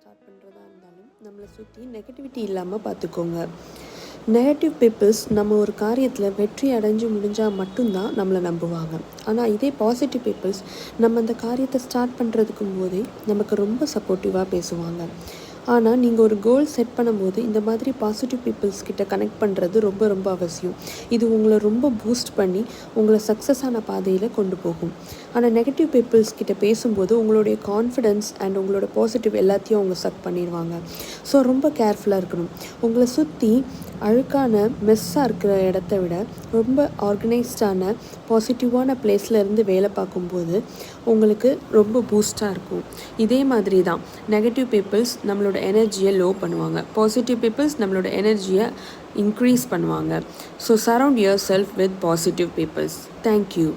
Start பண்ணுறதா இருந்தாலும் நம்மளை சுற்றி நெகட்டிவிட்டி இல்லாமல் பார்த்துக்கோங்க நெகட்டிவ் பீப்புள்ஸ் நம்ம ஒரு காரியத்தில் வெற்றி அடைஞ்சு முடிஞ்சால் மட்டும்தான் நம்மளை நம்புவாங்க. ஆனால் இதே பாசிட்டிவ் பீப்புள்ஸ் நம்ம அந்த காரியத்தை ஸ்டார்ட் பண்ணுறதுக்கும் போதே நமக்கு ரொம்ப சப்போர்ட்டிவாக பேசுவாங்க. ஆனால் நீங்கள் ஒரு கோல் செட் பண்ணும்போது இந்த மாதிரி பாசிட்டிவ் பீப்புள்ஸ் கிட்ட கனெக்ட் பண்ணுறது ரொம்ப ரொம்ப அவசியம். இது உங்களை ரொம்ப பூஸ்ட் பண்ணி உங்களை சக்ஸஸான பாதையில் கொண்டு போகும். ஆனால் நெகட்டிவ் பீப்புள்ஸ் கிட்ட பேசும்போது உங்களுடைய கான்ஃபிடென்ஸ் அண்ட் உங்களோட பாசிட்டிவ் எல்லாத்தையும் அவங்க சக் பண்ணிடுவாங்க. ஸோ ரொம்ப கேர்ஃபுல்லாக இருக்கணும். உங்களை சுற்றி அழுக்கான மெஸ்ஸாக இருக்கிற இடத்த விட ரொம்ப ஆர்கனைஸ்டான பாசிட்டிவான பிளேஸில் இருந்து வேலை பார்க்கும்போது உங்களுக்கு ரொம்ப பூஸ்டாக இருக்கும். இதே மாதிரி தான் நெகட்டிவ் பீப்புள்ஸ் நம்மளோட எனர்ஜியை லோ பண்ணுவாங்க. பாசிட்டிவ் பீப்புள்ஸ் நம்மளோட எனர்ஜியை இன்க்ரீஸ் பண்ணுவாங்க. So surround your self with positive peoples thank you